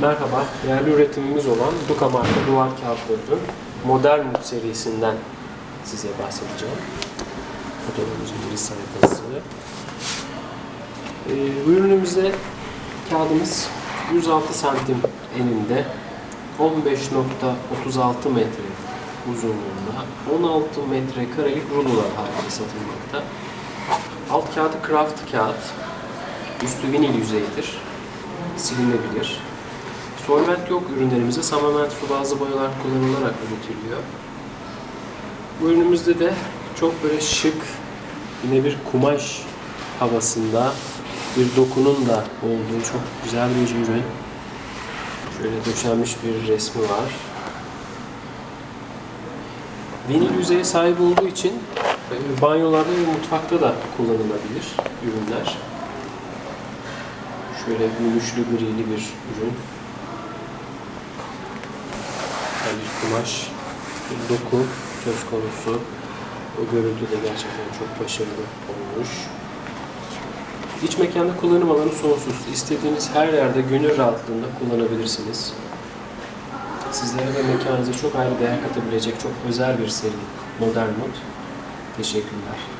Merhaba, yerli üretimimiz olan Duka marka duvar kağıtlarının Modern Mut serisinden size bahsedeceğim. Fotoğrafımızın giriş sayfası. Ee, bu ürünümüzde kağıdımız 106 santim eninde, 15.36 metre uzunluğunda, 16 metre karelik rulolar halinde satılmakta. Alt kağıdı kraft kağıt, üstü vinil yüzeydir, silinebilir. Solvent yok ürünlerimizde tamamen su bazlı boyalar kullanılarak üretiliyor. Bu ürünümüzde de çok böyle şık, yine bir kumaş havasında bir dokunun da olduğu çok güzel bir ürün. Şöyle döşenmiş bir resmi var. Vinil yüzeye sahip olduğu için e, banyolarda ve mutfakta da kullanılabilir ürünler. Şöyle gümüşlü grili bir ürün. Bir kumaş, bir doku söz konusu. O görüntü de gerçekten çok başarılı olmuş. İç mekanda kullanım alanı sonsuz. İstediğiniz her yerde gönül rahatlığında kullanabilirsiniz. Sizlere ve mekanınıza çok ayrı değer katabilecek çok özel bir seri Modern Mod. Teşekkürler.